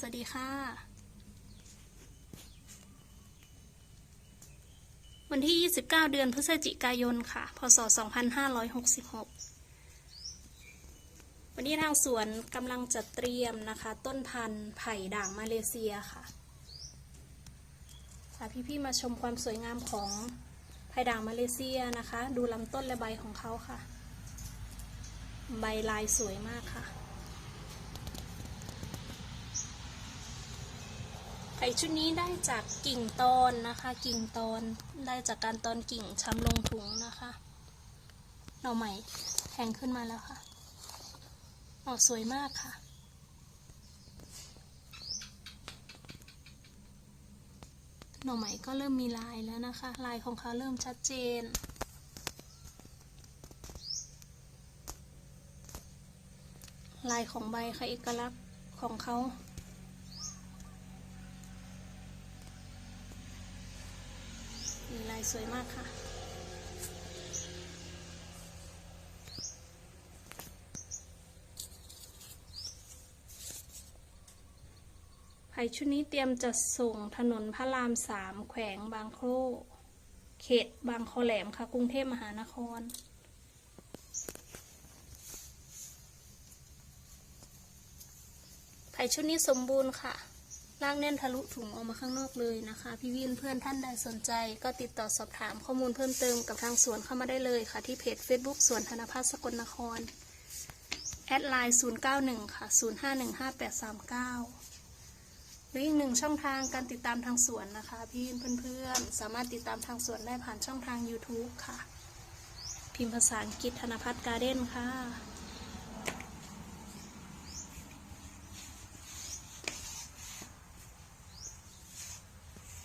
สวัสดีค่ะ วันที่ 29 เดือนพฤศจิกายนค่ะ พศ 2566 วันนี้ทางสวนกำลังจะเตรียมนะคะ ต้นพันธุ์ไผ่ด่างมาเลเซียค่ะพาพี่ๆมาชมความสวยงามของไผ่ด่างมาเลเซียนะคะ ดูลำต้นและใบของเขาค่ะ ใบลายสวยมากค่ะ ไผ่ชุดนี้ได้จากกิ่งตอนนะคะ กิ่งตอนได้จากการตอนกิ่งช้ำลงถุงนะคะหน่อใหม่แทงขึ้นมาแล้วค่ะออกสวยมากค่ะหน่อใหม่ก็เริ่มมีลายแล้วนะคะ ลายของเขาเริ่มชัดเจนลายของใบค่ะเอกลักษณ์ของเขา ลายสวยมากค่ะ ไผ่ชุดนี้เตรียมจะส่งถนนพระรามสามแขวงบางโครเขตบางคอแหลมค่ะ กรุงเทพมหานครไผ่ชุดนี้สมบูรณ์ค่ะ ร่างแน่นทะลุถุงออกมาข้างนอกเลยนะคะ พี่วินเพื่อนท่านใดสนใจ ก็ติดต่อสอบถามข้อมูลเพิ่มเติมกับทางสวนเข้ามาได้เลยค่ะ ที่เพจ Facebook สวนธนพัฒน์สกลนคร แอดไลน์ 091 ค่ะ 05158839 หรืออีกหนึ่งช่องทางการติดตามทางสวนนะคะ พี่เพื่อนๆ สามารถติดตามทางสวนได้ผ่านช่องทาง YouTube ค่ะ พิมพ์ภาษาอังกฤษธนพัฒน์การ์เด้นค่ะ